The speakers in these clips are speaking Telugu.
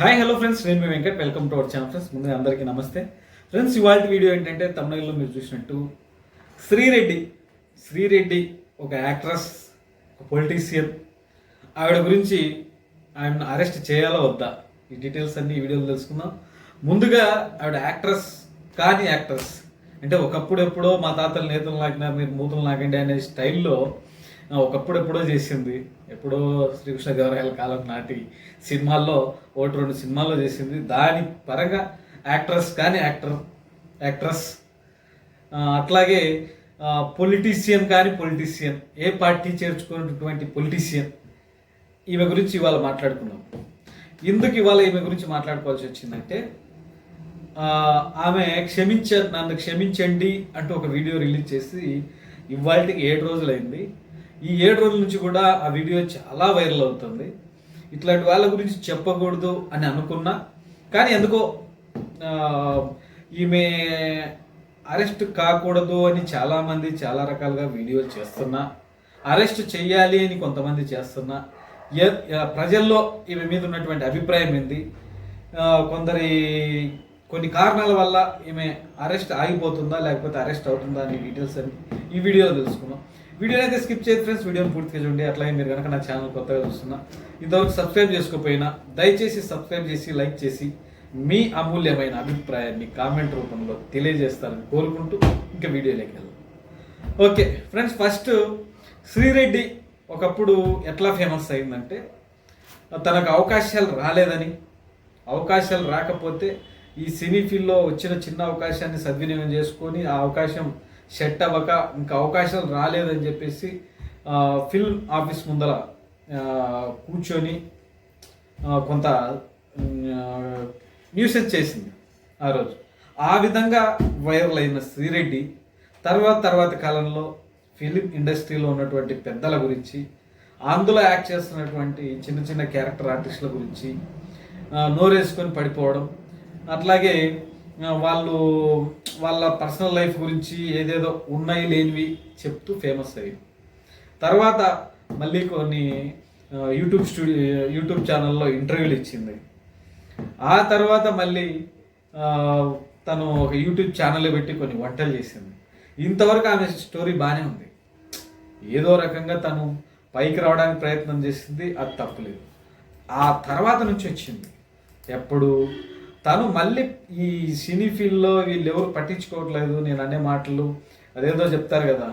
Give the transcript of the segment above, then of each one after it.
హాయ్ హలో ఫ్రెండ్స్ నేను మీ Venkat. Welcome to our channel friends ముందుగా అందరికీ నమస్తే. ఫ్రెండ్స్ ఇవాళ వీడియో ఏంటంటే తమిళలో మీరు చూసినట్టు శ్రీరెడ్డి శ్రీరెడ్డి ఒక యాక్ట్రస్ ఒక పొలిటీషియన్ ఆవిడ గురించి ఆయన అరెస్ట్ చేయాలో వద్దా? ఈ డీటెయిల్స్ అన్ని ఈ వీడియోలో తెలుసుకుందాం. ముందుగా ఆవిడ యాక్ట్రస్ కానీ యాక్ట్రస్ అంటే ఒకప్పుడు ఎప్పుడో మా తాతలు నేతలు నాకినారు మీరు మూతలు లాగండి అనే స్టైల్లో ఒకప్పుడు ఎప్పుడో చేసింది. ఎప్పుడో శ్రీకృష్ణ దేవరాయల కాలం నాటి సినిమాల్లో ఒకటి రెండు సినిమాల్లో చేసింది. దాని పరంగా యాక్ట్రస్ కానీ యాక్టర్ యాక్ట్రస్ అట్లాగే పొలిటీషియన్ కానీ పొలిటీషియన్ ఏ పార్టీ చేర్చుకున్నటువంటి పొలిటీషియన్ ఈమె గురించి ఇవాళ మాట్లాడుకున్నాం. ఎందుకు ఇవాళ ఈమె గురించి మాట్లాడుకోవాల్సి వచ్చిందంటే ఆమె క్షమించ నన్ను క్షమించండి అంటూ ఒక వీడియో రిలీజ్ చేసి ఇవాళకి ఏడు రోజులైంది. ఈ ఏడు రోజుల నుంచి కూడా ఆ వీడియో చాలా వైరల్ అవుతుంది. ఇట్లాంటి వాళ్ళ గురించి చెప్పకూడదు అని అనుకున్నా. కానీ ఎందుకో ఈమె అరెస్ట్ కాకూడదు అని చాలామంది చాలా రకాలుగా వీడియోలు చేస్తున్నా. అరెస్ట్ చెయ్యాలి అని కొంతమంది చేస్తున్నా. ఏ- ప్రజల్లో ఈమె మీద ఉన్నటువంటి అభిప్రాయం ఏంది? కొందరి కొన్ని కారణాల వల్ల ఈమె అరెస్ట్ ఆగిపోతుందా లేకపోతే అరెస్ట్ అవుతుందా అనే డీటెయిల్స్ అని ఈ వీడియోలో తెలుసుకున్నాం వీడియోని అయితే స్కిప్ చేయదు ఫ్రెండ్స్ వీడియోని పూర్తిగా చూడండి. అట్లాగే మీరు కనుక నా ఛానల్ కొత్తగా చూస్తున్నా ఇంతవరకు సబ్స్క్రైబ్ చేసుకోకపోయినా దయచేసి సబ్స్క్రైబ్ చేసి లైక్ చేసి మీ అమూల్యమైన అభిప్రాయాన్ని కామెంట్ రూపంలో తెలియజేస్తారని కోరుకుంటూ ఇంకా వీడియోలోకి వెళ్దాం. ఓకే ఫ్రెండ్స్ ఫస్ట్ శ్రీరెడ్డి ఒకప్పుడు ఎట్లా ఫేమస్ అయిందంటే తనకు అవకాశాలు రాలేదని అవకాశాలు రాకపోతే ఈ సినీ ఫీల్డ్లో వచ్చిన చిన్న అవకాశాన్ని సద్వినియోగం చేసుకొని ఆ అవకాశం సెట్ అవ్వక ఇంకా అవకాశాలు రాలేదని చెప్పేసి ఫిల్మ్ ఆఫీస్ ముందర కూర్చొని కొంత న్యూసెన్స్ చేసింది ఆ రోజు. ఆ విధంగా వైరల్ అయిన శ్రీరెడ్డి తర్వాత తర్వాత కాలంలో ఫిలిం ఇండస్ట్రీలో ఉన్నటువంటి పెద్దల గురించి అందులో యాక్ట్ చేస్తున్నటువంటి చిన్న చిన్న క్యారెక్టర్ ఆర్టిస్టుల గురించి నోరేసుకొని పడిపోవడం అట్లాగే వాళ్ళు వాళ్ళ పర్సనల్ లైఫ్ గురించి ఏదేదో ఉన్నాయి లేనివి చెప్తూ ఫేమస్ అయ్యింది తర్వాత మళ్ళీ కొన్ని యూట్యూబ్ స్టూడియో యూట్యూబ్ ఛానల్లో ఇంటర్వ్యూలు ఇచ్చింది. ఆ తర్వాత మళ్ళీ తను ఒక యూట్యూబ్ ఛానల్ పెట్టి కొన్ని వంటలు చేసింది. ఇంతవరకు ఆమె స్టోరీ బాగానే ఉంది. ఏదో రకంగా తను పైకి రావడానికి ప్రయత్నం చేసింది అది తప్పులేదు. ఆ తర్వాత నుంచి వచ్చింది. ఎప్పుడు తను మళ్ళీ ఈ సినీ ఫీల్డ్లో వీళ్ళు ఎవరు పట్టించుకోవట్లేదు నేను అనే మాటలు అదేదో చెప్తారు కదా.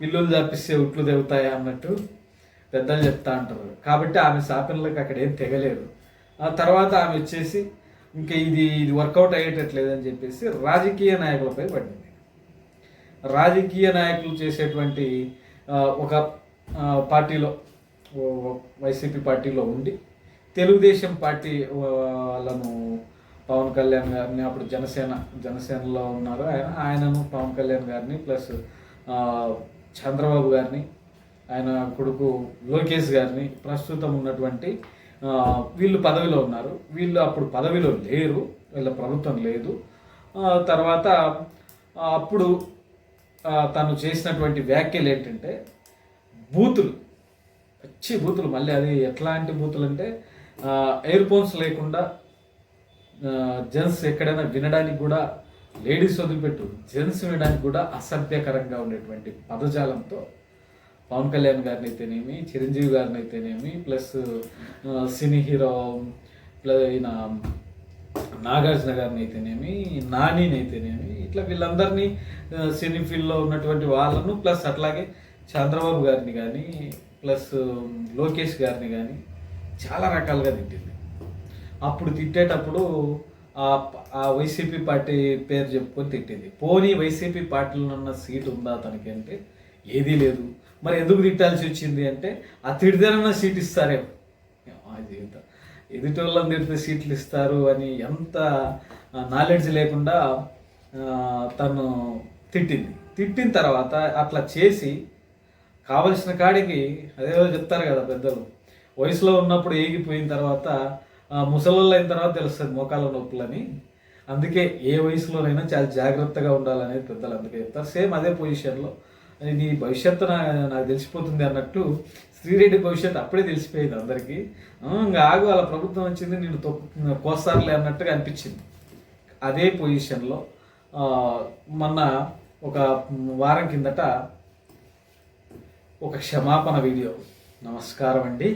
పిల్లులు తప్పిస్తే ఉట్లు తెగుతాయి అన్నట్టు పెద్దలు చెప్తా అంటారు. కాబట్టి ఆమె శాపనలకు అక్కడ ఏం తెగలేదు. ఆ తర్వాత ఆమె వచ్చేసి ఇంకా ఇది ఇది వర్కౌట్ అయ్యేటట్లేదని చెప్పేసి రాజకీయ నాయకులపై పడింది. రాజకీయ నాయకులు చేసేటువంటి ఒక పార్టీలో వైసీపీ పార్టీలో ఉండి తెలుగుదేశం పార్టీ వాళ్ళను పవన్ కళ్యాణ్ గారిని అప్పుడు జనసేన జనసేనలో ఉన్నారు ఆయన. ఆయనను పవన్ కళ్యాణ్ గారిని ప్లస్ చంద్రబాబు గారిని ఆయన కొడుకు లోకేష్ గారిని ప్రస్తుతం ఉన్నటువంటి వీళ్ళు పదవిలో ఉన్నారు. వీళ్ళు అప్పుడు పదవిలో లేరు వీళ్ళ ప్రభుత్వం లేదు. తర్వాత అప్పుడు తను చేసినటువంటి వ్యాఖ్యలు ఏంటంటే బూతులు పచ్చి బూతులు. మళ్ళీ అది ఎట్లాంటి బూతులు అంటే ఎయిర్ ఫోన్స్ లేకుండా జెంట్స్ ఎక్కడైనా వినడానికి కూడా లేడీస్ వదిలిపెట్టు. జెంట్స్ వినడానికి కూడా అసభ్యకరంగా ఉండేటువంటి పదజాలంతో పవన్ కళ్యాణ్ గారిని అయితేనేమి చిరంజీవి గారిని అయితేనేమి ప్లస్ సినీ హీరో ప్లస్ ఈయన నాగార్జున గారిని అయితేనేమి నానిని అయితేనేమి ఇట్లా వీళ్ళందరినీ సినీ ఫీల్డ్లో ఉన్నటువంటి వాళ్ళను ప్లస్ అట్లాగే చంద్రబాబు గారిని కానీ ప్లస్ లోకేష్ గారిని కానీ చాలా రకాలుగా తిట్టింది. అప్పుడు తిట్టేటప్పుడు ఆ ఆ వైసీపీ పార్టీ పేరు చెప్పుకొని తిట్టింది. పోనీ వైసీపీ పార్టీలో ఉన్న సీట్ ఉందా తనకి అంటే ఏదీ లేదు. మరి ఎందుకు తిట్టాల్సి వచ్చింది అంటే ఆ తిడితేనన్న సీట్ ఇస్తారేమో. ఆ జీవితం ఎదుటి వాళ్ళని తిడితే సీట్లు ఇస్తారు అని ఎంత నాలెడ్జ్ లేకుండా తను తిట్టింది. తిట్టిన తర్వాత అట్లా చేసి కావలసిన కాడికి అదేదో చెప్తారు కదా పెద్దలు వయసులో ఉన్నప్పుడు ఏగిపోయిన తర్వాత ఆ, ముసలోళ్ళు అయిన తర్వాత తెలుస్తుంది మోకాల నొప్పులని. అందుకే ఏ వయసులోనైనా చాలా జాగ్రత్తగా ఉండాలనేది పెద్దలు అందుకే చెప్తారు. సేమ్ అదే పొజిషన్లో. నీ భవిష్యత్తు నా నాకు తెలిసిపోతుంది అన్నట్టు శ్రీరెడ్డి భవిష్యత్తు అప్పుడే తెలిసిపోయింది అందరికీ. ఇంకా ఆగు వాళ్ళ ప్రభుత్వం వచ్చింది నేను తొక్కు కోస్తారులే అన్నట్టుగా అనిపించింది. అదే పొజిషన్లో మొన్న ఒక వారం కిందట ఒక క్షమాపణ వీడియో నమస్కారం అండి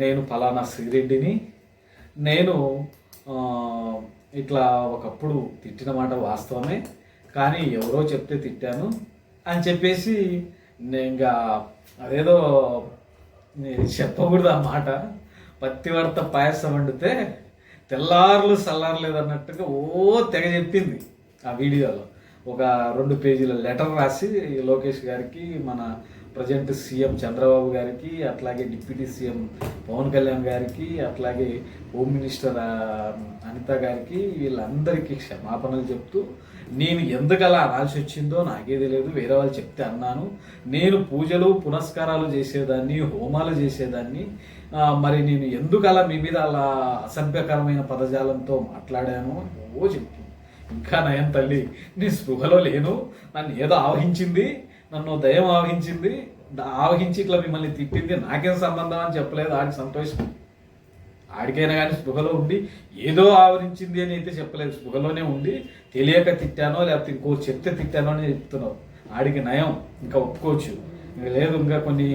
నేను ఫలానా శ్రీరెడ్డిని. నేను ఇట్లా ఒకప్పుడు తిట్టిన మాట వాస్తవమే కానీ ఎవరో చెప్తే తిట్టాను అని చెప్పేసి నేను ఇంకా అదేదో చెప్పకూడదు ఆ మాట. పత్తి వడత పాయసం వండితే తెల్లారులు చల్లారలేదు అన్నట్టుగా ఓ తెగ చెప్పింది ఆ వీడియోలో. ఒక రెండు పేజీల లెటర్ రాసి లోకేష్ గారికి మన ప్రజెంట్ సీఎం చంద్రబాబు గారికి అట్లాగే డిప్యూటీ సీఎం పవన్ కళ్యాణ్ గారికి అట్లాగే హోమ్ మినిస్టర్ అనిత గారికి వీళ్ళందరికీ క్షమాపణలు చెప్తూ నేను ఎందుకు అలా అనాల్సి వచ్చిందో నాకే తెలియదు వేరే వాళ్ళు చెప్తే అన్నాను. నేను పూజలు పునస్కారాలు చేసేదాన్ని హోమాలు చేసేదాన్ని. మరి నేను ఎందుకు అలా మీ మీద అలా అసభ్యకరమైన పదజాలంతో మాట్లాడాను ఓ చెప్తుంది. ఇంకా నయం తల్లి నీ స్పృహలో లేను. నన్ను ఏదో ఆవహించింది. నన్ను దయం ఆవహించింది ఆవహించి ఇట్లా మిమ్మల్ని తిట్టింది నాకేం సంబంధం అని చెప్పలేదు ఆడికి సంతోషం. ఆడికైనా కానీ స్పృహలో ఉండి ఏదో ఆవరించింది అని అయితే చెప్పలేదు స్పృహలోనే ఉండి తెలియక తిట్టానో లేకపోతే ఇంకో చెప్తే తిట్టానో అని చెప్తున్నావు. ఆడికి నయం ఇంకా ఒప్పుకోవచ్చు. ఇంకా లేదు ఇంకా కొన్ని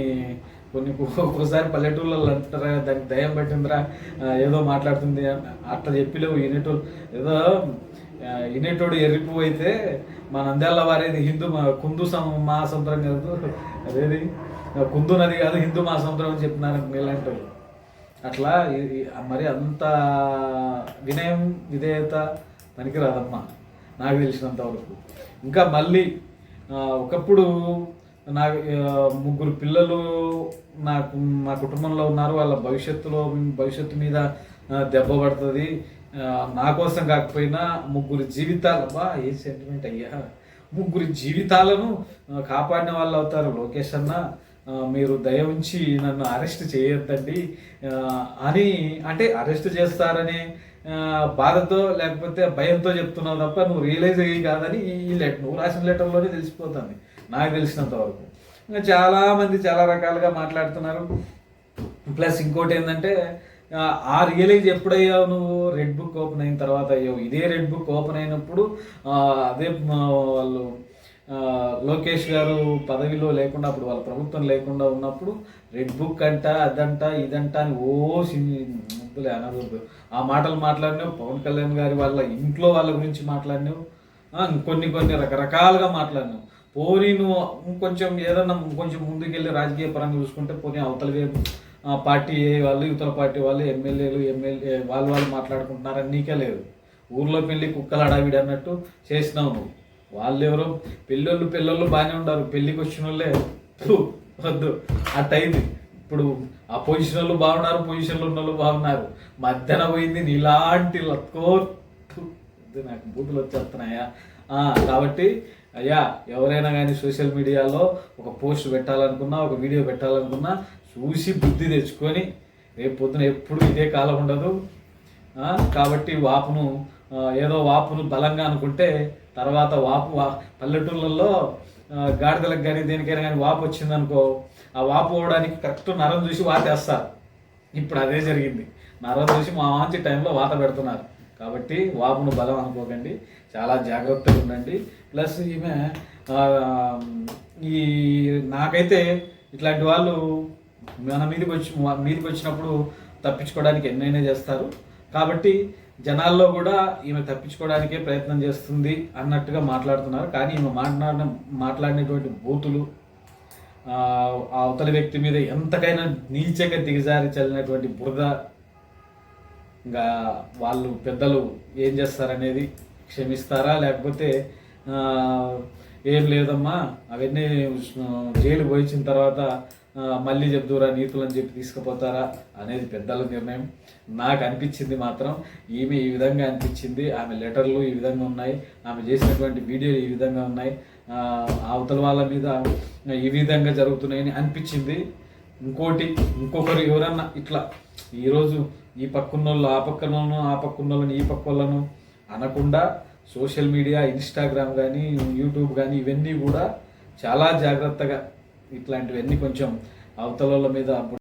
కొన్ని ఒక్కోసారి పల్లెటూళ్ళలో అంటారా దానికి దయం పెట్టిందిరా ఏదో మాట్లాడుతుంది అట్లా చెప్పలేవు యూనిట్ ఏదో ఇనేటోడు వినేటోడు ఎర్రిపు అయితే మన నంద్యాల వారేది హిందూ మా- కుందు సం మహాసముద్రం కాదు. అదేది? కుందు నది కాదు హిందూ మహాసముద్రం అని చెప్తున్నారు మీలాంటి వాళ్ళు అట్లా మరి అంత వినయం విధేయత పనికిరాదమ్మా. నాకు తెలిసినంత వరకు. ఇంకా మళ్ళీ ఒకప్పుడు నాకు ముగ్గురు పిల్లలు నాకు మా కుటుంబంలో ఉన్నారు. వాళ్ళ భవిష్యత్తులో భవిష్యత్తు మీద దెబ్బ పడుతుంది. నా కోసం కాకపోయినా ముగ్గురు జీవితాలు అబ్బా ఏ సెంటిమెంట్ అయ్యా. ముగ్గురు జీవితాలను కాపాడిన వాళ్ళు అవుతారు లోకేష్ అన్న. మీరు దయ ఉంచి నన్ను అరెస్ట్ చేయొద్దండి. అని అంటే అరెస్ట్ చేస్తారనే బాధతో లేకపోతే భయంతో చెప్తున్నావు తప్ప నువ్వు రియలైజ్ అయ్యి కాదని ఈ లెటర్ నువ్వు రాసిన లెటర్లోనే తెలిసిపోతుంది నాకు తెలిసినంత వరకు. ఇంకా చాలామంది చాలా రకాలుగా మాట్లాడుతున్నారు. ప్లస్ ఇంకోటి ఏంటంటే ఆ, రియలైజ్ ఎప్పుడయ్యావు నువ్వు? రెడ్ బుక్ ఓపెన్ అయిన తర్వాత అయ్యావు. ఇదే రెడ్ బుక్ ఓపెన్ అయినప్పుడు అదే వాళ్ళు లోకేష్ గారు పదవిలో లేకుండా అప్పుడు వాళ్ళ ప్రభుత్వం లేకుండా ఉన్నప్పుడు రెడ్ బుక్ అంట అదంట ఇదంట అని ఓ సినిమాలే అనకూడదు ఆ మాటలు మాట్లాడినావు పవన్ కళ్యాణ్ గారి వాళ్ళ ఇంట్లో వాళ్ళ గురించి మాట్లాడినావు కొన్ని కొన్ని రకరకాలుగా మాట్లాడినావు. పోనీ నువ్వు ఇంకొంచెం ఏదన్నా కొంచెం ముందుకెళ్ళి రాజకీయ పరంగా చూసుకుంటే పోనీ అవతల వైపు, పార్టీ వాళ్ళు ఇవతల పార్టీ వాళ్ళు ఎమ్మెల్యేలు ఎమ్మెల్యే వాళ్ళు వాళ్ళు మాట్లాడుకుంటున్నారని నీకే లేదు. ఊర్లో పెళ్ళి కుక్కలు అడావిడి అన్నట్టు చేసినావు నువ్వు. వాళ్ళు ఎవరో పెళ్ళోళ్ళు పిల్లలు బాగానే ఉన్నారు పెళ్ళికి వచ్చిన వాళ్ళే వద్దు. అట్టయింది. ఇప్పుడు ఆ పొజిషన్లు బాగున్నారు పొజిషన్లో ఉన్న వాళ్ళు బాగున్నారు. మధ్యన పోయింది నీలాంటి లత్కో. నాకు బూతులు వచ్చేస్తున్నాయా? కాబట్టి అయ్యా ఎవరైనా కానీ సోషల్ మీడియాలో ఒక పోస్ట్ పెట్టాలనుకున్నా ఒక వీడియో పెట్టాలనుకున్నా చూసి బుద్ధి తెచ్చుకొని రేపు పొద్దున ఎప్పుడు ఇదే కాలం ఉండదు. కాబట్టి వాపును ఏదో వాపును బలంగా అనుకుంటే తర్వాత వాపు వా- పల్లెటూళ్ళల్లో గాడిదలకు కానీ దేనికైనా కానీ వాపు వచ్చిందనుకో ఆ వాపు పోవడానికి కరెక్ట్ నరం చూసి వాతేస్తారు. ఇప్పుడు అదే జరిగింది. నరం చూసి మా మంచి టైంలో వాత పెడుతున్నారు. కాబట్టి వాపును బలం అనుకోకండి. చాలా జాగ్రత్తగా ఉండండి. ప్లస్ ఈమె ఈ నాకైతే ఇట్లాంటి వాళ్ళు మన మీదకి వచ్చి మీదకి వచ్చినప్పుడు తప్పించుకోవడానికి ఎన్నైనా చేస్తారు. కాబట్టి జనాల్లో కూడా ఈమె తప్పించుకోవడానికే ప్రయత్నం చేస్తుంది అన్నట్టుగా మాట్లాడుతున్నారు. కానీ ఈమె మాట్లాడిన మాట్లాడినటువంటి బూతులు అవతల అవతలి వ్యక్తి మీద ఎంతకైనా నీచగా దిగజారి చల్లినటువంటి బురద ఇంకా వాళ్ళు పెద్దలు ఏం చేస్తారనేది క్షమిస్తారా? లేకపోతే ఏం లేదమ్మా అవన్నీ జైలు పోయించిన తర్వాత మళ్ళీ చెప్దురా నీతులు అని చెప్పి తీసుకుపోతారా అనేది పెద్దల నిర్ణయం. నాకు అనిపించింది మాత్రం ఈమె ఈ విధంగా అనిపించింది ఆమె లెటర్లు ఈ విధంగా ఉన్నాయి ఆమె చేసినటువంటి వీడియోలు ఈ విధంగా ఉన్నాయి అవతల వాళ్ళ మీద ఈ విధంగా జరుగుతున్నాయని అనిపించింది. ఇంకోటి ఇంకొకరు ఎవరన్నా ఇట్లా ఈరోజు ఈ పక్కున్నోళ్ళు ఆ పక్కనోళ్ళను ఆ పక్కున్నోళ్ళని ఈ పక్క వాళ్ళను అనకుండా సోషల్ మీడియా ఇన్స్టాగ్రామ్ కానీ యూట్యూబ్ కానీ ఇవన్నీ కూడా చాలా జాగ్రత్తగా ఇట్లాంటివన్నీ కొంచెం అవతల మీద